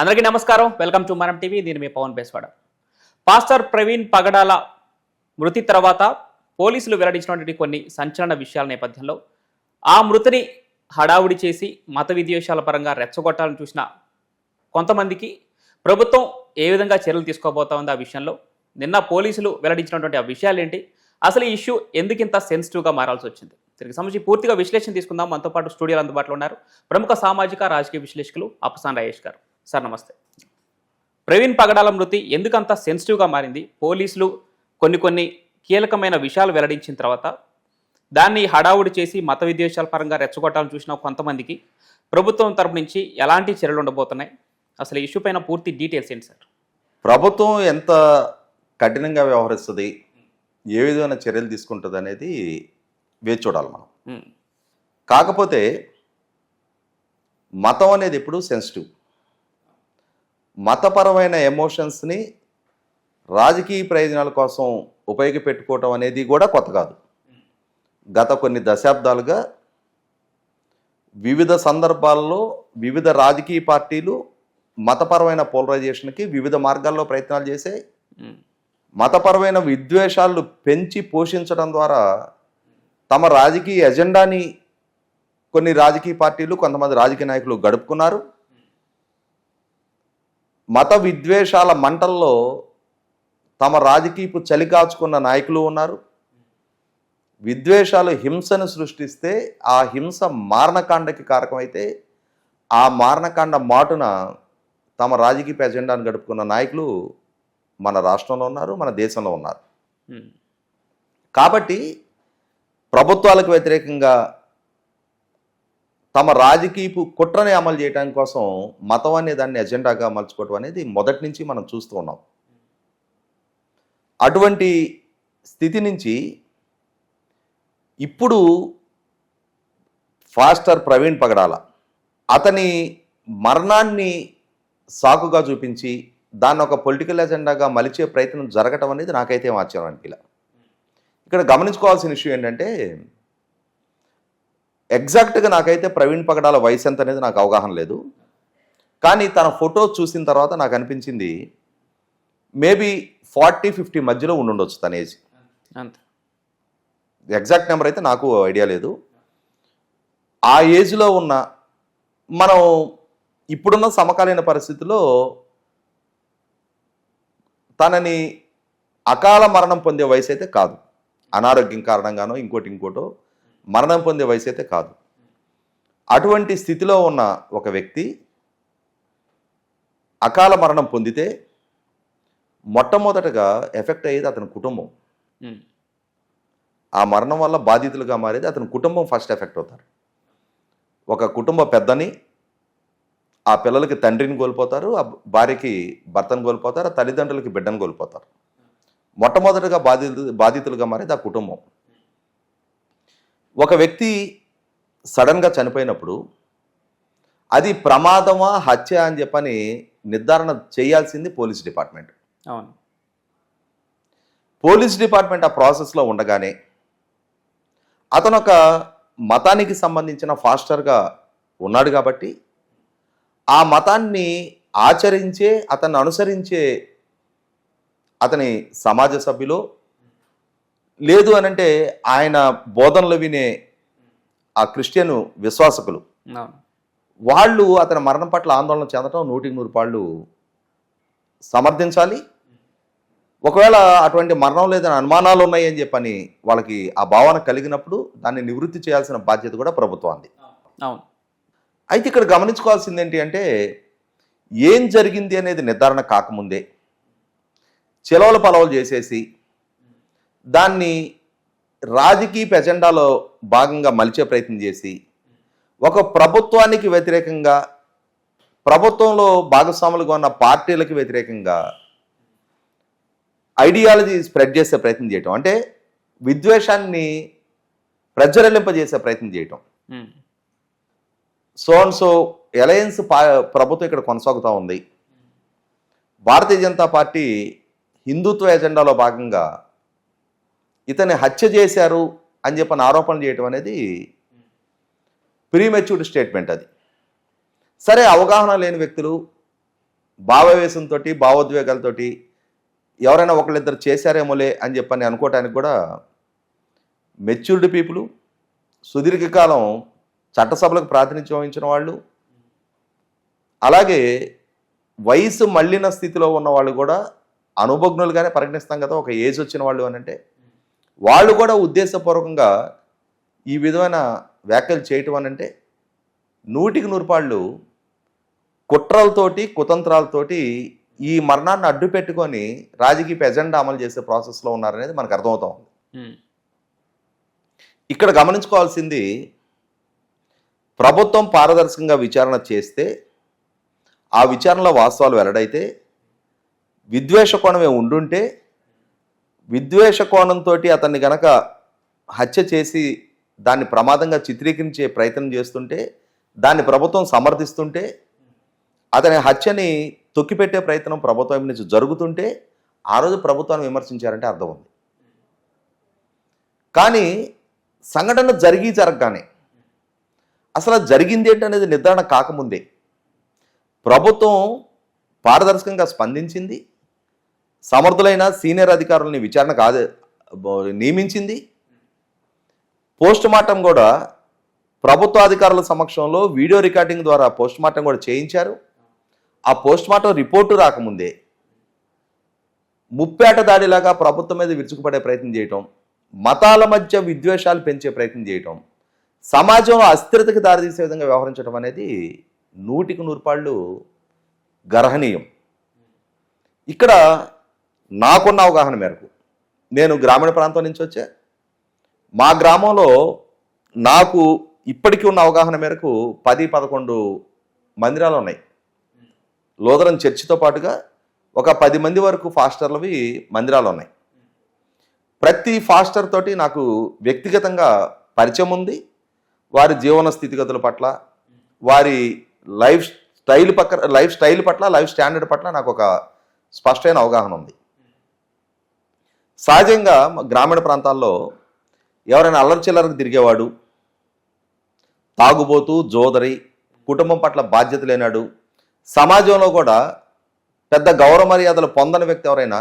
అందరికీ నమస్కారం. Welcome to Manam TV. నేను మీ పవన్ బేస్వాడ. పాస్టర్ ప్రవీణ్ పగడాల మృతి తర్వాత పోలీసులు వెల్లడించినటువంటి కొన్ని సంచలన విషయాల నేపథ్యంలో ఆ మృతిని హడావుడి చేసి మత విద్వేషాల పరంగా రెచ్చగొట్టాలని చూసిన కొంతమందికి ప్రభుత్వం ఏ విధంగా చర్యలు తీసుకోబోతా ఉంది ఆ విషయంలో నిన్న పోలీసులు వెల్లడించినటువంటి ఆ విషయాలు ఏంటి అసలు ఈ ఇష్యూ ఎందుకు ఇంత సెన్సిటివ్గా మారాల్సి వచ్చింది? దీనికి సంబంధించి పూర్తిగా విశ్లేషణ తీసుకుందాం. మనతో పాటు స్టూడియోలు అందుబాటులో ఉన్నారు ప్రముఖ సామాజిక రాజకీయ విశ్లేషకులు అప్సాన్ రాయేష్ గారు. సార్ నమస్తే. ప్రవీణ్ పగడాల మృతి ఎందుకంత సెన్సిటివ్గా మారింది? పోలీసులు కొన్ని కొన్ని కీలకమైన విషయాలు వెల్లడించిన తర్వాత దాన్ని హడావుడి చేసి మత విద్వేషాల పరంగా రెచ్చగొట్టాలని చూసిన కొంతమందికి ప్రభుత్వం తరపు నుంచి ఎలాంటి చర్యలు ఉండబోతున్నాయి? అసలు ఇష్యూ పైన పూర్తి డీటెయిల్స్ ఏంటి సార్? ప్రభుత్వం ఎంత కఠినంగా వ్యవహరిస్తుంది? ఏ విధమైన చర్యలు తీసుకుంటుంది అనేది వేచి చూడాలి మనం. కాకపోతే మతం అనేది ఎప్పుడు సెన్సిటివ్. మతపరమైన ఎమోషన్స్ని రాజకీయ ప్రయోజనాల కోసం ఉపయోగపెట్టుకోవటం అనేది కూడా కొత్త కాదు. గత కొన్ని దశాబ్దాలుగా వివిధ సందర్భాల్లో వివిధ రాజకీయ పార్టీలు మతపరమైన పోలరైజేషన్కి వివిధ మార్గాల్లో ప్రయత్నాలు చేసే మతపరమైన విద్వేషాలు పెంచి పోషించడం ద్వారా తమ రాజకీయ ఎజెండాని కొన్ని రాజకీయ పార్టీలు కొంతమంది రాజకీయ నాయకులు గడుపుకున్నారు. మత విద్వేషాల మంటల్లో తమ రాజకీయపు చలికాచుకున్న నాయకులు ఉన్నారు. విద్వేషాలు హింసను సృష్టిస్తే ఆ హింస మారణకాండకి కారకమైతే ఆ మారణకాండ మాటున తమ రాజకీయ ఎజెండాను గడుపుకున్న నాయకులు మన రాష్ట్రంలో ఉన్నారు మన దేశంలో ఉన్నారు. కాబట్టి ప్రభుత్వాలకు వ్యతిరేకంగా తమ రాజకీయపు కుట్రని అమలు చేయడం కోసం మతం అనే దాన్ని ఎజెండాగా మలుచుకోవడం అనేది మొదటి నుంచి మనం చూస్తూ ఉన్నాం. అటువంటి స్థితి నుంచి ఇప్పుడు ఫాస్టర్ ప్రవీణ్ పగడాల అతని మరణాన్ని సాకుగా చూపించి దాన్ని ఒక పొలిటికల్ ఎజెండాగా మలిచే ప్రయత్నం జరగటం అనేది నాకైతే ఆశ్చర్యం అనిపించలే ఇక్కడ గమనించుకోవాల్సిన ఇష్యూ ఏంటంటే ఎగ్జాక్ట్గా నాకైతే ప్రవీణ్ పగడాల వయసు ఎంత అనేది నాకు అవగాహన లేదు. కానీ తన ఫోటో చూసిన తర్వాత నాకు అనిపించింది మేబీ ఫార్టీ ఫిఫ్టీ మధ్యలో ఉండుండొచ్చు తన ఏజ్. అంతే. ఎగ్జాక్ట్ నెంబర్ అయితే నాకు ఐడియా లేదు. ఆ ఏజ్లో ఉన్న మనం ఇప్పుడున్న సమకాలీన పరిస్థితుల్లో తనని అకాల మరణం పొందే వయసు అయితే కాదు. అనారోగ్యం కారణంగానో ఇంకోటి ఇంకోటో మరణం పొందే వయసు అయితే కాదు. అటువంటి స్థితిలో ఉన్న ఒక వ్యక్తి అకాల మరణం పొందితే మొట్టమొదటగా ఎఫెక్ట్ అయ్యేది అతని కుటుంబం. ఆ మరణం వల్ల బాధితులుగా మారేది అతని కుటుంబం ఫస్ట్ ఎఫెక్ట్ అవుతారు. ఒక కుటుంబ పెద్దని ఆ పిల్లలకి తండ్రిని కోల్పోతారు ఆ భార్యకి భర్తను కోల్పోతారు ఆ తల్లిదండ్రులకి బిడ్డను కోల్పోతారు. మొట్టమొదటిగా బాధితు బాధితులుగా మారేది ఆ కుటుంబం. ఒక వ్యక్తి సడన్గా చనిపోయినప్పుడు అది ప్రమాదమా హత్య అని చెప్పని నిర్ధారణ చేయాల్సింది పోలీస్ డిపార్ట్మెంట్. అవును. పోలీస్ డిపార్ట్మెంట్ ఆ ప్రాసెస్లో ఉండగానే అతను ఒక మతానికి సంబంధించిన ఫాస్టర్గా ఉన్నాడు కాబట్టి ఆ మతాన్ని ఆచరించే అతన్ని అనుసరించే అతని సమాజ సభ్యులు లేదు అనంటే ఆయన బోధనలు వినే ఆ క్రిస్టియన్ విశ్వాసకులు. వాళ్ళు అతని మరణం పట్ల ఆందోళన చెందడం నూటికి నూరు పాళ్ళు సమర్థించాలి. ఒకవేళ అటువంటి మరణం లేదని అనుమానాలు ఉన్నాయి అని చెప్పని వాళ్ళకి ఆ భావన కలిగినప్పుడు దాన్ని నివృత్తి చేయాల్సిన బాధ్యత కూడా ప్రభుత్వానికి అవును. అయితే ఇక్కడ గమనించుకోవాల్సింది ఏంటి అంటే ఏం జరిగింది అనేది నిర్ధారణ కాకముందే. చిలవల పలవలు చేసేసి దాన్ని రాజకీయ ఎజెండాలో భాగంగా మలిచే ప్రయత్నం చేసి ఒక ప్రభుత్వానికి వ్యతిరేకంగా ప్రభుత్వంలో భాగస్వాములుగా ఉన్న పార్టీలకు వ్యతిరేకంగా ఐడియాలజీ స్ప్రెడ్ చేసే ప్రయత్నం చేయటం. అంటే విద్వేషాన్ని ప్రజ్వరలింపజేసే ప్రయత్నం చేయటం. సో అండ్ సో అలయన్స్ పా ప్రభుత్వం ఇక్కడ కొనసాగుతూ ఉంది. భారతీయ జనతా పార్టీ హిందుత్వ ఎజెండాలో భాగంగా ఇతన్ని హత్య చేశారు అని చెప్పని ఆరోపణలు చేయటం అనేది ప్రీమెచ్యూర్డ్ స్టేట్మెంట్ అది. సరే అవగాహన లేని వ్యక్తులు భావవేశంతో భావోద్వేగాలతోటి ఎవరైనా ఒకళ్ళిద్దరు చేశారేమోలే అని చెప్పని అనుకోవటానికి కూడా మెచ్యూర్డ్ పీపుల్ సుదీర్ఘకాలం చట్టసభలకు ప్రాతినిధ్యం వహించిన వాళ్ళు అలాగే వయసు మళ్ళిన స్థితిలో ఉన్న వాళ్ళు కూడా అనుభజ్ఞులుగానే పరిగణిస్తాం కదా ఒక ఏజ్ వచ్చిన వాళ్ళు అని అంటే వాళ్ళు కూడా ఉద్దేశపూర్వకంగా ఈ విధమైన వ్యాఖ్యలు చేయటం అని అంటే నూటికి నూరుపాళ్ళు కుట్రలతోటి కుతంత్రాలతోటి ఈ మరణాన్ని అడ్డు పెట్టుకొని రాజకీయ ఎజెండా అమలు చేసే ప్రాసెస్లో ఉన్నారనేది మనకు అర్థమవుతా ఉంది. ఇక్కడ గమనించుకోవాల్సింది ప్రభుత్వం పారదర్శకంగా విచారణ చేస్తే ఆ విచారణలో వాస్తవాలు వెల్లడైతే విద్వేష కోణమే ఉండుంటే విద్వేష కోణంతో అతన్ని గనక హత్య చేసి దాన్ని ప్రమాదంగా చిత్రీకరించే ప్రయత్నం చేస్తుంటే దాన్ని ప్రభుత్వం సమర్థిస్తుంటే అతని హత్యని తొక్కిపెట్టే ప్రయత్నం ప్రభుత్వం నుంచి జరుగుతుంటే ఆ రోజు ప్రభుత్వాన్ని విమర్శించారంటే అర్థం ఉంది. కానీ సంఘటన జరిగి జరగగానే అసలు జరిగింది ఏంటనేది అనేది నిర్ధారణ కాకముందే ప్రభుత్వం పారదర్శకంగా స్పందించింది. సమర్థులైన సీనియర్ అధికారులని విచారణ కాదు నియమించింది. పోస్ట్ మార్టం కూడా ప్రభుత్వ అధికారుల సమక్షంలో వీడియో రికార్డింగ్ ద్వారా పోస్ట్ మార్టం కూడా చేయించారు. ఆ పోస్ట్ మార్టం రిపోర్టు రాకముందే ముప్పేట దాడిలాగా ప్రభుత్వం మీద విరుచుకుపడే ప్రయత్నం చేయటం మతాల మధ్య విద్వేషాలు పెంచే ప్రయత్నం చేయటం సమాజంలో అస్థిరతకి దారితీసే విధంగా వ్యవహరించడం అనేది నూటికి నూరుపాళ్ళు గర్హనీయం. ఇక్కడ నాకున్న అవగాహన మేరకు. నేను గ్రామీణ ప్రాంతం నుంచి వచ్చే. మా గ్రామంలో నాకు ఇప్పటికీ ఉన్న అవగాహన మేరకు పది పదకొండు మందిరాలు ఉన్నాయి. లోదరం చర్చితో పాటుగా ఒక పది మంది వరకు ఫాస్టర్లవి మందిరాలు ఉన్నాయి. ప్రతి ఫాస్టర్ తోటి నాకు వ్యక్తిగతంగా పరిచయం ఉంది. వారి జీవన స్థితిగతుల పట్ల వారి లైఫ్ స్టైల్ పక్క లైఫ్ స్టైల్ పట్ల లైఫ్ స్టాండర్డ్ పట్ల నాకు ఒక స్పష్టమైన అవగాహన ఉంది. సహజంగా గ్రామీణ ప్రాంతాల్లో ఎవరైనా అల్లరి చిల్లరకు తిరిగేవాడు తాగుబోతూ జోదరి కుటుంబం పట్ల బాధ్యత లేనాడు సమాజంలో కూడా పెద్ద గౌరవ మర్యాదలు పొందని వ్యక్తి ఎవరైనా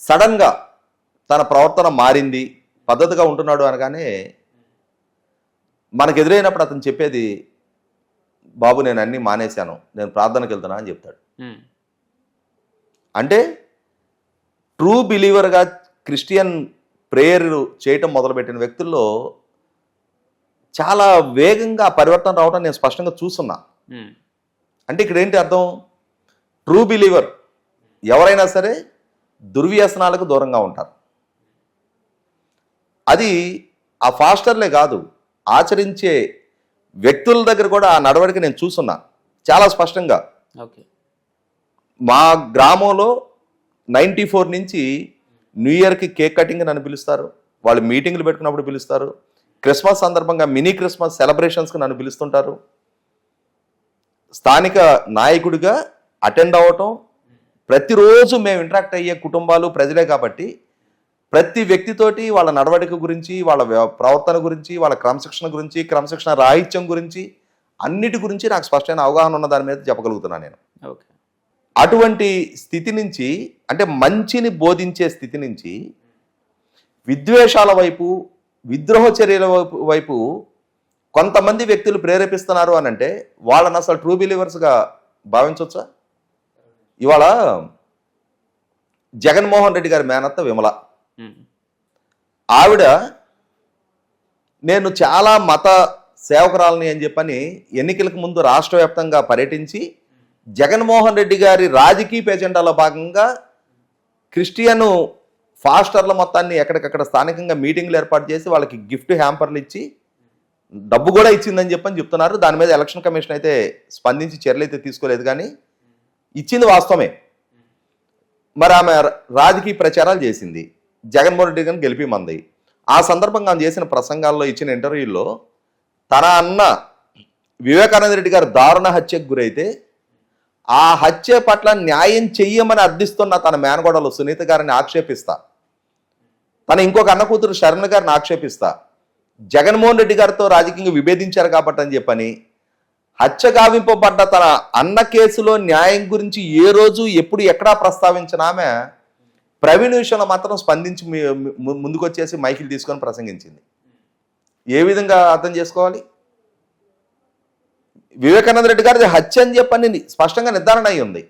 సడన్గా తన ప్రవర్తన మారింది పద్ధతిగా ఉంటున్నాడు అనగానే మనకు ఎదురైనప్పుడు అతను చెప్పేది బాబు నేను అన్నీ మానేశాను నేను ప్రార్థనకి వెళ్తున్నా అని చెప్తాడు. అంటే ట్రూ బిలీవర్గా క్రిస్టియన్ ప్రేయర్ చేయటం మొదలుపెట్టిన వ్యక్తుల్లో చాలా వేగంగా పరివర్తన రావడం నేను స్పష్టంగా చూస్తున్నా. అంటే ఇక్కడ ఏంటి అర్థం? ట్రూ బిలీవర్ ఎవరైనా సరే దుర్వ్యసనాలకు దూరంగా ఉంటారు. అది ఆ ఫాస్టర్లే కాదు ఆచరించే వ్యక్తుల దగ్గర కూడా ఆ నడవడిక నేను చూస్తున్నా. చాలా స్పష్టంగా. మా గ్రామంలో నైంటీ ఫోర్ నుంచి న్యూ ఇయర్కి కేక్ కటింగ్ నన్ను పిలుస్తారు. వాళ్ళు మీటింగ్లు పెట్టుకున్నప్పుడు పిలుస్తారు. క్రిస్మస్ సందర్భంగా మినీ క్రిస్మస్ సెలబ్రేషన్స్కి నన్ను పిలుస్తుంటారు. స్థానిక నాయకుడిగా అటెండ్ అవ్వటం ప్రతిరోజు మేము ఇంటరాక్ట్ అయ్యే కుటుంబాలు ప్రజలే కాబట్టి ప్రతి వ్యక్తితోటి వాళ్ళ నడవడిక గురించి వాళ్ళ ప్రవర్తన గురించి వాళ్ళ క్రమశిక్షణ గురించి క్రమశిక్షణ రాహిత్యం గురించి అన్నిటి గురించి నాకు స్పష్టమైన అవగాహన ఉన్న దాని మీద చెప్పగలుగుతున్నాను నేను. ఓకే. అటువంటి స్థితి నుంచి అంటే మంచిని బోధించే స్థితి నుంచి విద్వేషాల వైపు విద్రోహ చర్యల వైపు వైపు కొంతమంది వ్యక్తులు ప్రేరేపిస్తున్నారు అని అంటే వాళ్ళని అసలు ట్రూ బిలీవర్స్గా భావించవచ్చా ఇవాళ జగన్మోహన్ రెడ్డి గారి మేనత్త విమల. ఆవిడ నేను చాలా మత సేవకురాలని అని చెప్పని ఎన్నికలకు ముందు రాష్ట్ర వ్యాప్తంగా పర్యటించి జగన్మోహన్ రెడ్డి గారి రాజకీయ ఎజెండాలో భాగంగా క్రిస్టియన్ ఫాస్టర్ల మొత్తాన్ని ఎక్కడికక్కడ స్థానికంగా మీటింగ్లు ఏర్పాటు చేసి వాళ్ళకి గిఫ్ట్ హ్యాంపర్లు ఇచ్చి డబ్బు కూడా ఇచ్చిందని చెప్పని చెప్తున్నారు. దాని మీద ఎలక్షన్ కమిషన్ అయితే స్పందించి చర్యలు అయితే తీసుకోలేదు కానీ ఇచ్చింది వాస్తవమే. మరి ఆమె రాజకీయ ప్రచారాలు చేసింది. జగన్మోహన్ రెడ్డి గారిని గెలిపిమంది. ఆ సందర్భంగా ఆమె చేసిన ప్రసంగాల్లో ఇచ్చిన ఇంటర్వ్యూల్లో తన అన్న వివేకానంద రెడ్డి గారు దారుణ హత్యకు గురైతే ఆ హత్య పట్ల న్యాయం చెయ్యమని అర్థిస్తున్న తన మేనగోడలు సునీత గారిని ఆక్షేపిస్తా. తన ఇంకొక అన్న కూతురు శరణ్ గారిని ఆక్షేపిస్తా. జగన్మోహన్ రెడ్డి గారితో రాజకీయంగా విభేదించారు కాబట్టి అని చెప్పని హత్య గావింపబడ్డ తన అన్న కేసులో న్యాయం గురించి ఏ రోజు ఎప్పుడు ఎక్కడా ప్రస్తావించిన ఆమె ప్రవీణ్ విషయంలో మాత్రం స్పందించి ము- ముందుకొచ్చేసి మైకిల్ తీసుకొని ప్రసంగించింది. ఏ విధంగా అర్థం చేసుకోవాలి? వివేకానంద రెడ్డి గారిది హత్య అని చెప్పని స్పష్టంగా నిర్ధారణ అయి ఉంది.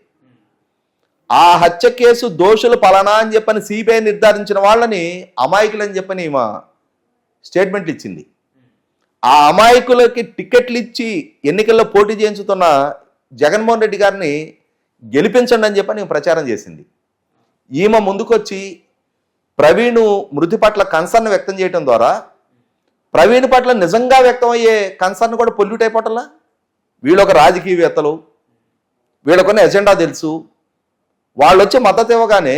ఆ హత్య కేసు దోషులు పలానా అని చెప్పని సిబిఐ నిర్ధారించిన వాళ్ళని అమాయకులు అని చెప్పని మా స్టేట్మెంట్లు ఇచ్చింది. ఆ అమాయకులకి టికెట్లు ఇచ్చి ఎన్నికల్లో పోటీ చేయించుతున్న జగన్మోహన్ రెడ్డి గారిని గెలిపించండి అని చెప్పని ప్రచారం చేసింది. ఈమె ముందుకొచ్చి ప్రవీణ్ మృతి పట్ల కన్సర్న్ వ్యక్తం చేయడం ద్వారా ప్రవీణ్ పట్ల నిజంగా వ్యక్తమయ్యే కన్సర్న్ కూడా పొల్యూట్ అయిపోవటంలా వీళ్ళొక రాజకీయవేత్తలు వీళ్ళకున్న ఎజెండా తెలుసు. వాళ్ళు వచ్చి మద్దతు ఇవ్వగానే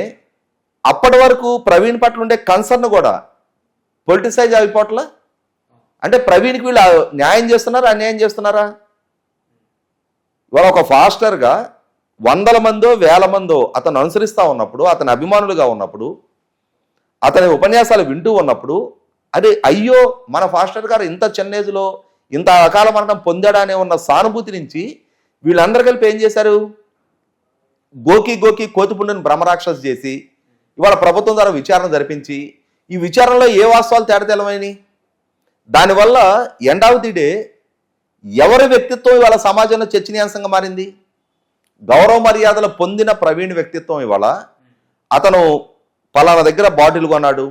అప్పటి వరకు ప్రవీణ్ పట్ల ఉండే కన్సర్న్ కూడా పొలిటిసైజ్ అయిపోట్ల అంటే ప్రవీణ్కి వీళ్ళు న్యాయం చేస్తున్నారా అన్యాయం చేస్తున్నారా? ఇవాళ ఒక ఫాస్టర్గా వందల మందో వేల మందో అతను అనుసరిస్తూ ఉన్నప్పుడు అతని అభిమానులుగా ఉన్నప్పుడు అతని ఉపన్యాసాలు వింటూ ఉన్నప్పుడు అదే అయ్యో మన ఫాస్టర్ గారు ఇంత చెన్నైజ్లో ఇంత అకాల మరణం పొందాడనే ఉన్న సానుభూతి నుంచి వీళ్ళందరూ కలిపి ఏం చేశారు? గోకి గోకి కోతిపుండుని బ్రహ్మరాక్షస్ చేసి ఇవాళ ప్రభుత్వం ద్వారా విచారణ జరిపించి ఈ విచారణలో ఏ వాస్తవాలు తేడతెలమైనవి? దానివల్ల ఎండ్ ఆఫ్ ది డే ఎవరి వ్యక్తిత్వం ఇవాళ సమాజంలో చర్చనీయాంశంగా మారింది? గౌరవ మర్యాదలు పొందిన ప్రవీణ్ వ్యక్తిత్వం ఇవాళ అతను పలానా దగ్గర బాటిల్ కొన్నాడు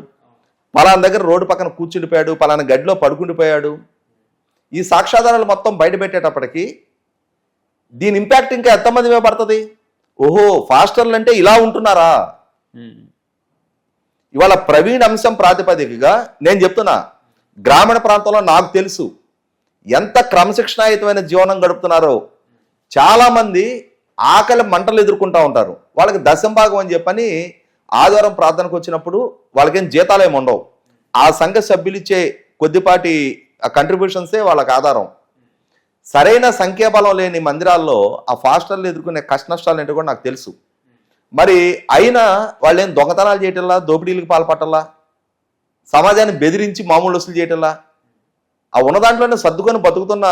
పలానా దగ్గర రోడ్డు పక్కన కూర్చుండిపోయాడు పలానా గడిలో పడుకుండిపోయాడు ఈ సాక్ష్యాధారాలు మొత్తం బయట పెట్టేటప్పటికి దీని ఇంపాక్ట్ ఇంకా ఎంతమంది మీద పడుతుంది? ఓహో ఫాస్టర్లు అంటే ఇలా ఉంటున్నారా. ఇవాళ ప్రవీణ్ అంశం ప్రాతిపదికగా నేను చెప్తున్నా గ్రామీణ ప్రాంతంలో నాకు తెలుసు ఎంత క్రమశిక్షణాయుతమైన జీవనం గడుపుతున్నారో. చాలామంది ఆకలి మంటలు ఎదుర్కొంటూ ఉంటారు. వాళ్ళకి దశంభాగం అని చెప్పని ఆదివారం ప్రార్థనకు వచ్చినప్పుడు వాళ్ళకేం జీతాలు ఏమి ఉండవు. ఆ సంఘ సభ్యులు ఇచ్చే కొద్దిపాటి కంట్రిబ్యూషన్సే వాళ్ళకి ఆధారం. సరైన సంఖ్యాబలం లేని మందిరాల్లో ఆ ఫాస్టర్లు ఎదుర్కొనే కష్ట నష్టాలు ఏంటో కూడా నాకు తెలుసు. మరి అయినా వాళ్ళు ఏం దొంగతనాలు చేయటంలా దోపిడీలకు పాల్పట్టల్లా సమాజాన్ని బెదిరించి మామూలు వసూలు చేయటంలా ఆ ఉన్న దాంట్లోనే సర్దుకొని బతుకుతున్న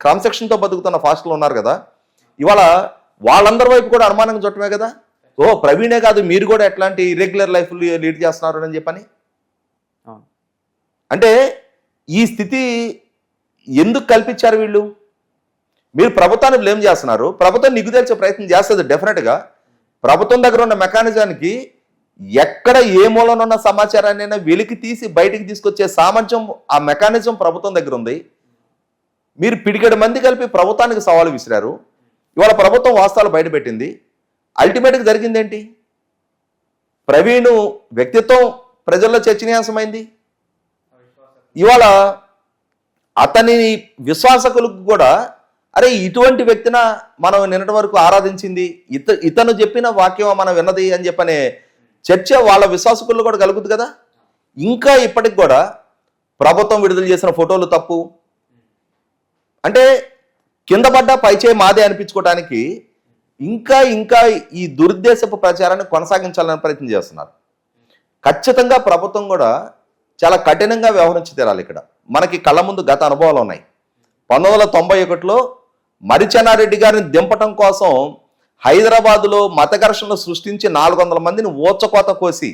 క్రమశిక్షణతో బతుకుతున్న ఫాస్టర్లు ఉన్నారు కదా. ఇవాళ వాళ్ళందరి వైపు కూడా అనుమానం చుట్టమే కదా. ఓ ప్రవీణే కాదు మీరు కూడా ఎట్లాంటి ఇర్రెగ్యులర్ లైఫ్ లీడ్ చేస్తున్నారు అని చెప్పని? అంటే ఈ స్థితి ఎందుకు కల్పించారు వీళ్ళు? మీరు ప్రభుత్వాన్ని బ్లేమ్ చేస్తున్నారు. ప్రభుత్వం నిగ్గు ప్రయత్నం చేస్తుంది డెఫినెట్గా. ప్రభుత్వం దగ్గర ఉన్న మెకానిజానికి ఎక్కడ ఏ మూలన ఉన్న సమాచారాన్ని అయినా వెలికి తీసి బయటికి తీసుకొచ్చే సామర్థ్యం ఆ మెకానిజం ప్రభుత్వం దగ్గర ఉంది. మీరు పిడికెడు మంది కలిపి ప్రభుత్వానికి సవాలు విసిరారు. ఇవాళ ప్రభుత్వం వాస్తవాలు బయటపెట్టింది. అల్టిమేట్గా జరిగిందేంటి? ప్రవీణ్ వ్యక్తిత్వం ప్రజల్లో చర్చనీయాంశమైంది. ఇవాళ అతని విశ్వాసకులకు కూడా అరే ఇటువంటి వ్యక్తిన మనం నిన్నటి వరకు ఆరాధించింది ఇత ఇతను చెప్పిన వాక్యం మనం విన్నది అని చెప్పనే చర్చ వాళ్ళ విశ్వాసకుల్లో కూడా కలుగుతుంది కదా? ఇంకా ఇప్పటికి కూడా ప్రభుత్వం విడుదల చేసిన ఫోటోలు తప్పు. అంటే కింద పడ్డ పైచే మాదే అనిపించుకోవడానికి ఇంకా ఇంకా ఈ దురుద్దేశపు ప్రచారాన్ని కొనసాగించాలని ప్రయత్నం చేస్తున్నారు. ఖచ్చితంగా ప్రభుత్వం కూడా చాలా కఠినంగా వ్యవహరించి తీరాలి ఇక్కడ. మనకి కళ్ళ ముందు గత అనుభవాలు ఉన్నాయి. పంతొమ్మిది వందల తొంభై ఒకటిలో మరిచెన్నారెడ్డి గారిని దింపటం కోసం హైదరాబాదులో మత ఘర్షణలు సృష్టించి నాలుగు వందల మందిని ఓచకోత కోసి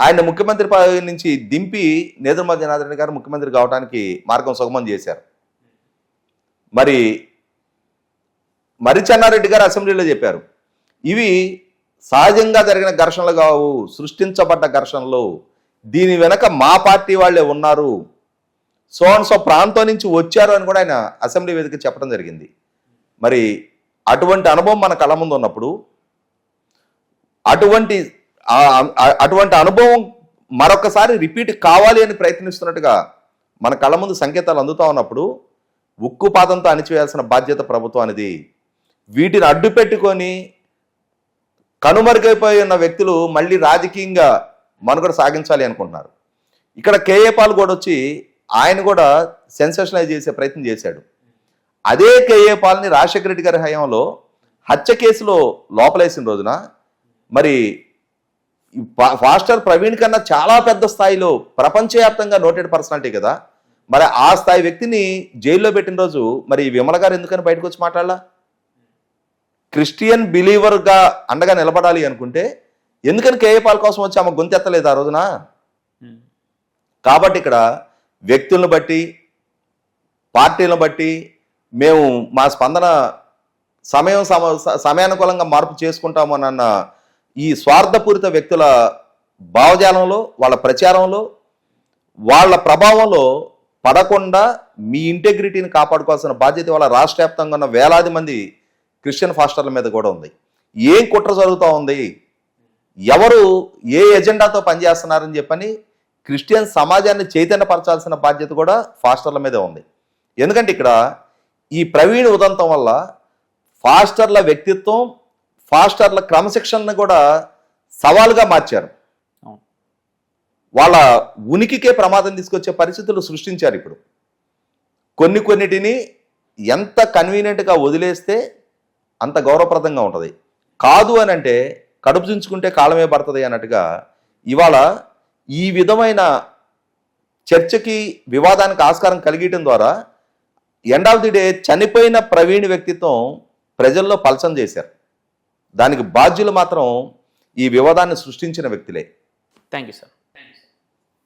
ఆయన ముఖ్యమంత్రి పదవి నుంచి దింపి నేదురుమల జనార్దన్ గారు ముఖ్యమంత్రి కావడానికి మార్గం సుగమం చేశారు. మరి మరి చెన్నారెడ్డి గారు అసెంబ్లీలో చెప్పారు. ఇవి సహజంగా జరిగిన ఘర్షణలు కావు సృష్టించబడ్డ ఘర్షణలు దీని వెనక మా పార్టీ వాళ్ళే ఉన్నారు. సో సో ప్రాంతం నుంచి వచ్చారు అని కూడా ఆయన అసెంబ్లీ వేదిక చెప్పడం జరిగింది. మరి అటువంటి అనుభవం మన కళ్ళ ముందు ఉన్నప్పుడు అటువంటి అటువంటి అనుభవం మరొకసారి రిపీట్ కావాలి అని ప్రయత్నిస్తున్నట్టుగా మన కళ ముందు సంకేతాలు అందుతా ఉన్నప్పుడు ఉక్కుపాతంతో అణిచివేయాల్సిన బాధ్యత ప్రభుత్వం అనేది వీటిని అడ్డు పెట్టుకొని కనుమరుగైపోయి ఉన్న వ్యక్తులు మళ్ళీ రాజకీయంగా మనుగడ సాగించాలి అనుకుంటున్నారు. ఇక్కడ కేఏ పాల్ కూడా వచ్చి ఆయన కూడా సెన్సేషనలైజ్ చేసే ప్రయత్నం చేశాడు. అదే కేఏ పాల్ని రాజశేఖర రెడ్డి గారి హయాంలో హత్య కేసులో లోపలేసిన రోజున మరి ఫాస్టర్ ప్రవీణ్ కన్నా చాలా పెద్ద స్థాయిలో ప్రపంచవ్యాప్తంగా నోటెడ్ పర్సనాలిటీ కదా. మరి ఆ స్థాయి వ్యక్తిని జైల్లో పెట్టిన రోజు మరి విమల గారు ఎందుకని బయటకు వచ్చి మాట్లాడాలా? క్రిస్టియన్ బిలీవర్గా అండగా నిలబడాలి అనుకుంటే ఎందుకని కేఏ పాల్ కోసం వచ్చి ఆమె గొంతెత్తలేదు ఆ రోజున. కాబట్టి ఇక్కడ వ్యక్తులను బట్టి పార్టీలను బట్టి మేము మా స్పందన సమయం సమ సమయానుకూలంగా మార్పు చేసుకుంటామనన్న ఈ స్వార్థపూరిత వ్యక్తుల భావజాలంలో వాళ్ళ ప్రచారంలో వాళ్ళ ప్రభావంలో పడకుండా మీ ఇంటెగ్రిటీని కాపాడుకోవాల్సిన బాధ్యత వాళ్ళ రాష్ట్ర వ్యాప్తంగా ఉన్న వేలాది మంది క్రిస్టియన్ ఫాస్టర్ల మీద కూడా ఉంది. ఏం కుట్ర జరుగుతూ ఉంది? ఎవరు ఏ ఎజెండాతో పనిచేస్తున్నారని చెప్పని క్రిస్టియన్ సమాజాన్ని చైతన్యపరచాల్సిన బాధ్యత కూడా ఫాస్టర్ల మీదే ఉంది. ఎందుకంటే ఇక్కడ ఈ ప్రవీణ్ ఉదంతం వల్ల ఫాస్టర్ల వ్యక్తిత్వం ఫాస్టర్ల క్రమశిక్షణను కూడా సవాలుగా మార్చారు. వాళ్ళ ఉనికికే ప్రమాదం తీసుకొచ్చే పరిస్థితులు సృష్టించారు ఇప్పుడు. కొన్ని కొన్నిటిని ఎంత కన్వీనియంట్గా వదిలేస్తే అంత గౌరవప్రదంగా ఉంటుంది. కాదు అని అంటే కడుపు చుంచుకుంటే కాలమే పడుతుంది అన్నట్టుగా ఇవాళ ఈ విధమైన చర్చకి వివాదానికి ఆస్కారం కలిగించడం ద్వారా ఎండ్ ఆఫ్ ది డే చనిపోయిన ప్రవీణ్ వ్యక్తిత్వం ప్రజల్లో పలసం చేశారు. దానికి బాధ్యులు మాత్రం ఈ వివాదాన్ని సృష్టించిన వ్యక్తులే. Thank you sir